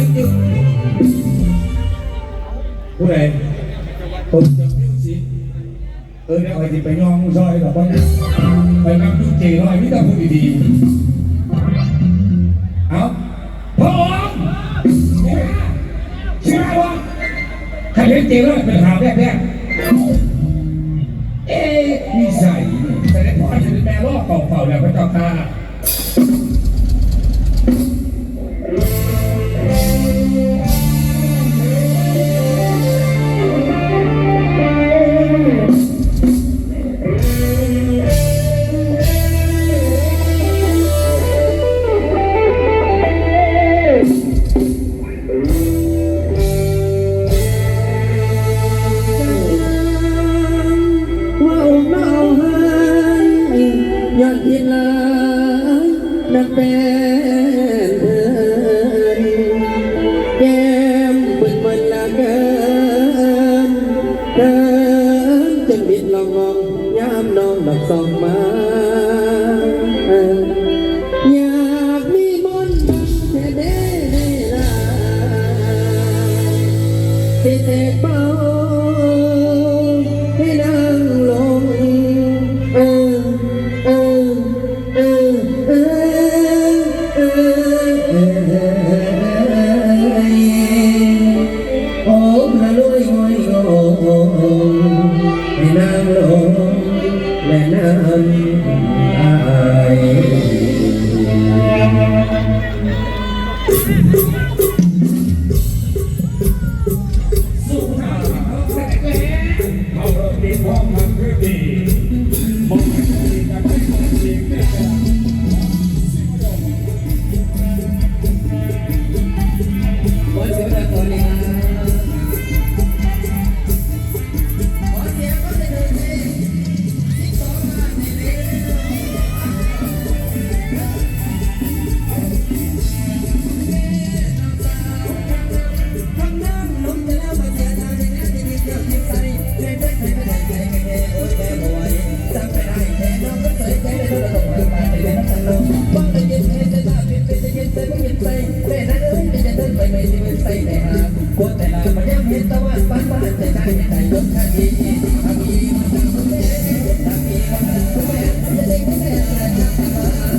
ริงๆผู้ใดผมจะพิมพ์สิเออเนี่ยไปที่ไปย่องซอยหรอกไปแม่งพิมเจร้อยมิตาพูดดีๆเอาพอใช่ออะวะใครเห็เจร้อยเป็นถามแรกๆเอ๊ะนิสัยแต่ได้พ่อจะเป็นแม่ลอกองเป่าแล้วพระเจ้าค่ะากอีกหลานักแป้นเอ่ยแก้มบึกมันละเกินเกินจนบิดลองมองยามน้องบักสองมา ตะวันบ้านบ้านจะได้แต่ยศชาติทำดีมาทำเพื่อทำดีมาทำเพื่อจะได้แค่ไหน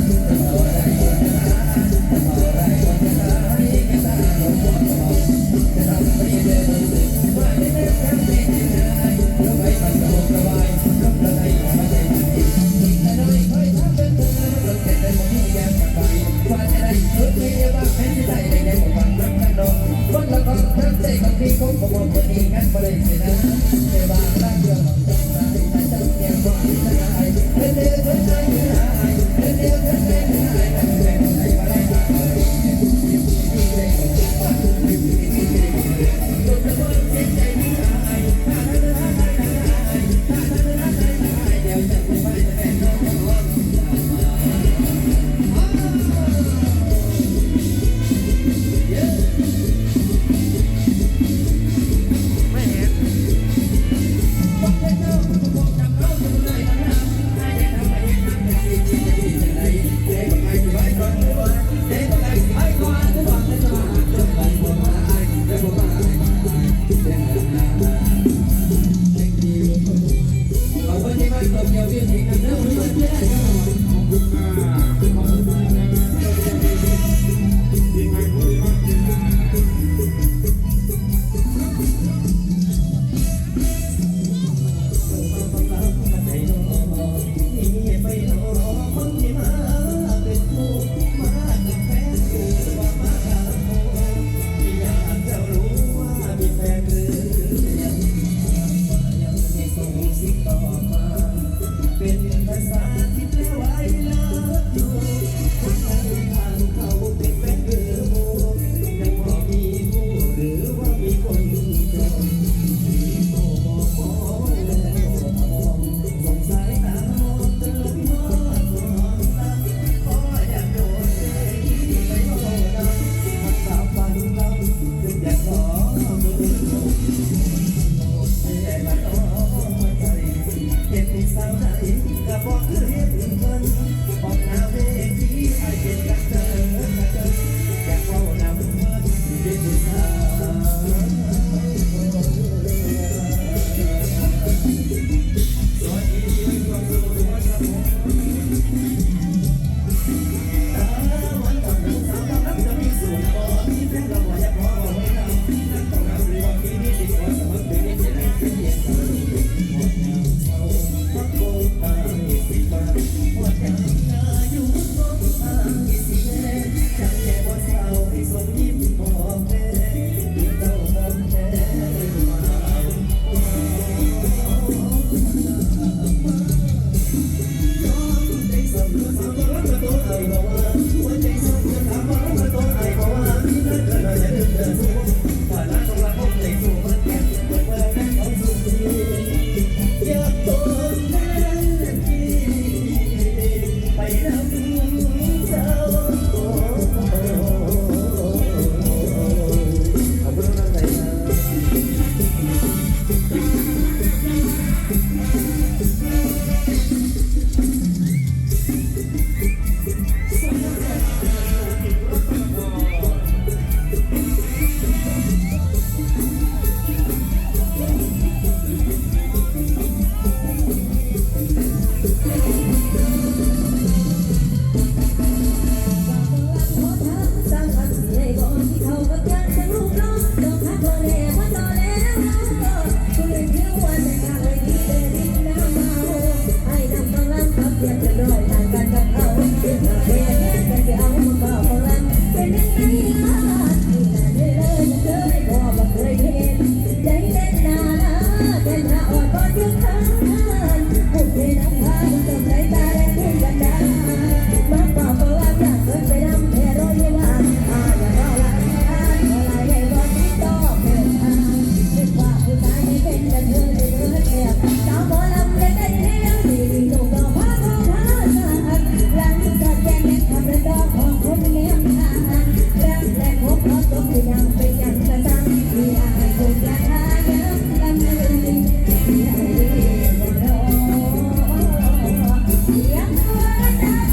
Thank you. นะอดกอดเพื่อเธอ เสียงโทรศัพ